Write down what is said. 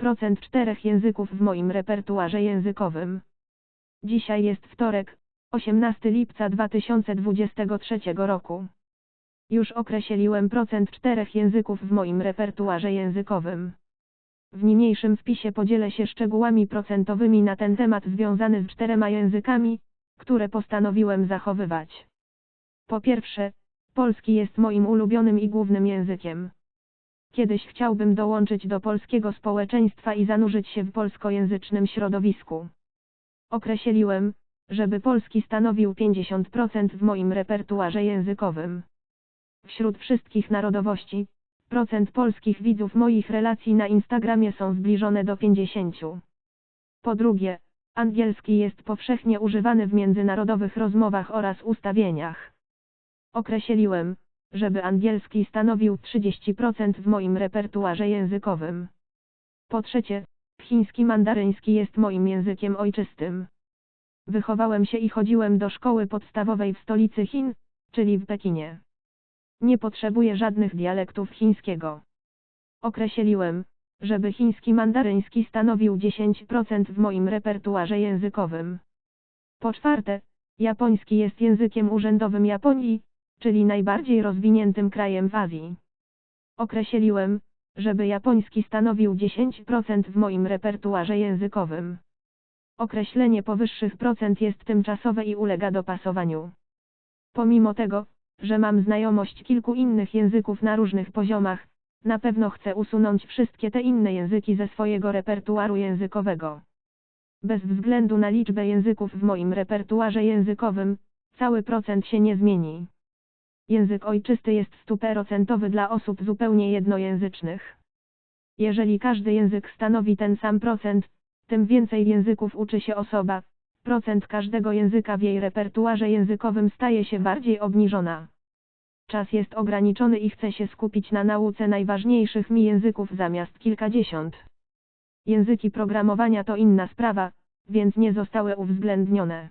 procent czterech języków w moim repertuarze językowym. Dzisiaj jest wtorek, 18 lipca 2023 roku. Już określiłem procent czterech języków w moim repertuarze językowym. W niniejszym wpisie podzielę się szczegółami procentowymi na ten temat związany z czterema językami, które postanowiłem zachowywać. Po pierwsze, polski jest moim ulubionym i głównym językiem. Kiedyś chciałbym dołączyć do polskiego społeczeństwa i zanurzyć się w polskojęzycznym środowisku. Określiłem, żeby polski stanowił 50% w moim repertuarze językowym. Wśród wszystkich narodowości, procent polskich widzów moich relacji na Instagramie są zbliżone do 50. Po drugie, angielski jest powszechnie używany w międzynarodowych rozmowach oraz ustawieniach. Określiłem, żeby angielski stanowił 30% w moim repertuarze językowym. Po trzecie, chiński mandaryński jest moim językiem ojczystym. Wychowałem się i chodziłem do szkoły podstawowej w stolicy Chin, czyli w Pekinie. Nie potrzebuję żadnych dialektów chińskiego. Określiłem, żeby chiński mandaryński stanowił 10% w moim repertuarze językowym. Po czwarte, japoński jest językiem urzędowym Japonii, czyli najbardziej rozwiniętym krajem w Azji. Określiłem, żeby japoński stanowił 10% w moim repertuarze językowym. Określenie powyższych procent jest tymczasowe i ulega dopasowaniu. Pomimo tego, że mam znajomość kilku innych języków na różnych poziomach, na pewno chcę usunąć wszystkie te inne języki ze swojego repertuaru językowego. Bez względu na liczbę języków w moim repertuarze językowym, cały procent się nie zmieni. Język ojczysty jest stuprocentowy dla osób zupełnie jednojęzycznych. Jeżeli każdy język stanowi ten sam procent, tym więcej języków uczy się osoba, procent każdego języka w jej repertuarze językowym staje się bardziej obniżona. Czas jest ograniczony i chcę się skupić na nauce najważniejszych mi języków zamiast kilkadziesiąt. Języki programowania to inna sprawa, więc nie zostały uwzględnione.